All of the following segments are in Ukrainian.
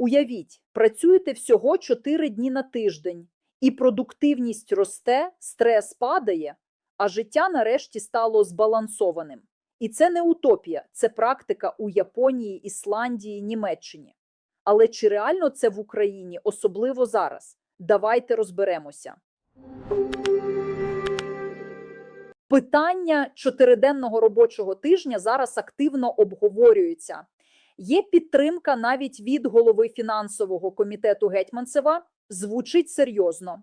Уявіть, працюєте всього 4 дні на тиждень, і продуктивність росте, стрес падає, а життя нарешті стало збалансованим. І це не утопія, це практика у Японії, Ісландії, Німеччині. Але чи реально це в Україні, особливо зараз? Давайте розберемося. Питання чотириденного робочого тижня зараз активно обговорюються. Є підтримка навіть від голови фінансового комітету Гетьманцева, звучить серйозно.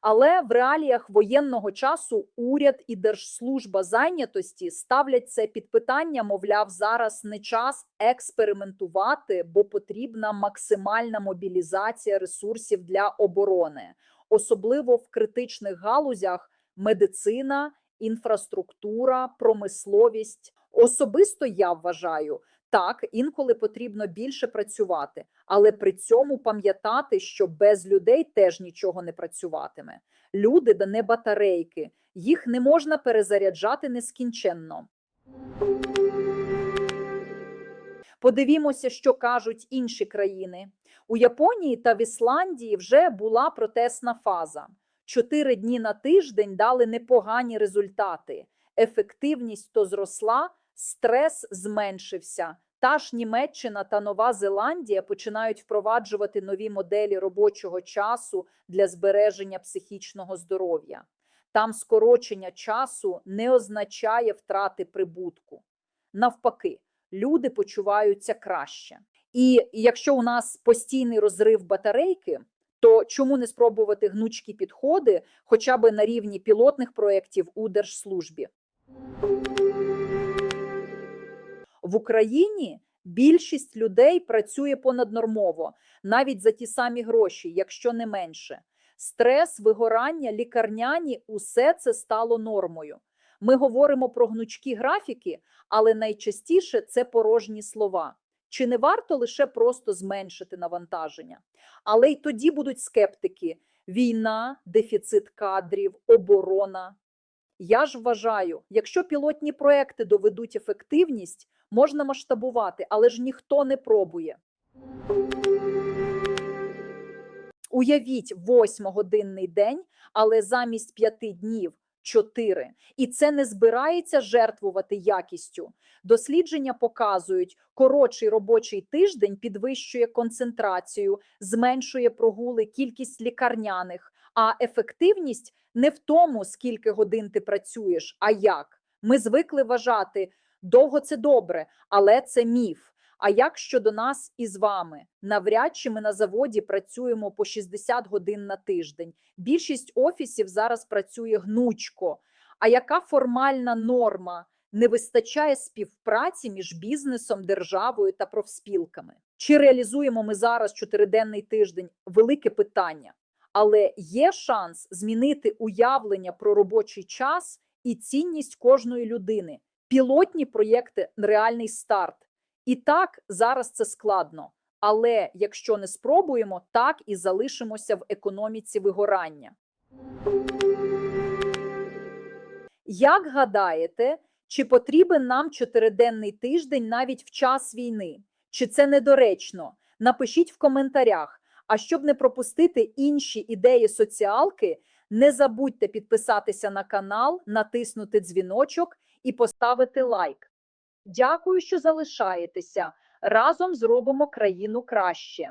Але в реаліях воєнного часу уряд і Держслужба зайнятості ставлять це під питання, мовляв, зараз не час експериментувати, бо потрібна максимальна мобілізація ресурсів для оборони, особливо в критичних галузях медицина, інфраструктура, промисловість. Особисто я вважаю, так, інколи потрібно більше працювати, але при цьому пам'ятати, що без людей теж нічого не працюватиме. Люди да не батарейки, їх не можна перезаряджати нескінченно. Подивімося, що кажуть інші країни. У Японії та в Ісландії вже була протестна фаза. Чотири дні на тиждень дали непогані результати. Ефективність то зросла, стрес зменшився. Та ж Німеччина та Нова Зеландія починають впроваджувати нові моделі робочого часу для збереження психічного здоров'я. Там скорочення часу не означає втрати прибутку. Навпаки, люди почуваються краще. І якщо у нас постійний розрив батарейки, то чому не спробувати гнучкі підходи хоча б на рівні пілотних проєктів у держслужбі? В Україні більшість людей працює понаднормово, навіть за ті самі гроші, якщо не менше. Стрес, вигорання, лікарняні усе це стало нормою. Ми говоримо про гнучкі графіки, але найчастіше це порожні слова. Чи не варто лише просто зменшити навантаження? Але й тоді будуть скептики: війна, дефіцит кадрів, оборона. Я ж вважаю, якщо пілотні проекти доведуть ефективність, можна масштабувати, але ж ніхто не пробує. Уявіть восьмогодинний день, але замість п'яти днів чотири. І це не збирається жертвувати якістю. Дослідження показують, коротший робочий тиждень підвищує концентрацію, зменшує прогули, кількість лікарняних, а ефективність не в тому, скільки годин ти працюєш, а як. Ми звикли вважати, довго це добре, але це міф. А як щодо нас із вами? Навряд чи ми на заводі працюємо по 60 годин на тиждень. Більшість офісів зараз працює гнучко. А яка формальна норма? Не вистачає співпраці між бізнесом, державою та профспілками? Чи реалізуємо ми зараз чотириденний тиждень? Велике питання. Але є шанс змінити уявлення про робочий час і цінність кожної людини. Пілотні проєкти реальний старт. І так зараз це складно. Але якщо не спробуємо, так і залишимося в економіці вигорання. Як гадаєте, чи потрібен нам чотириденний тиждень навіть в час війни? Чи це недоречно? Напишіть в коментарях. А щоб не пропустити інші ідеї соціалки, не забудьте підписатися на канал, натиснути дзвіночок і поставити лайк. Дякую, що залишаєтеся. Разом зробимо країну краще.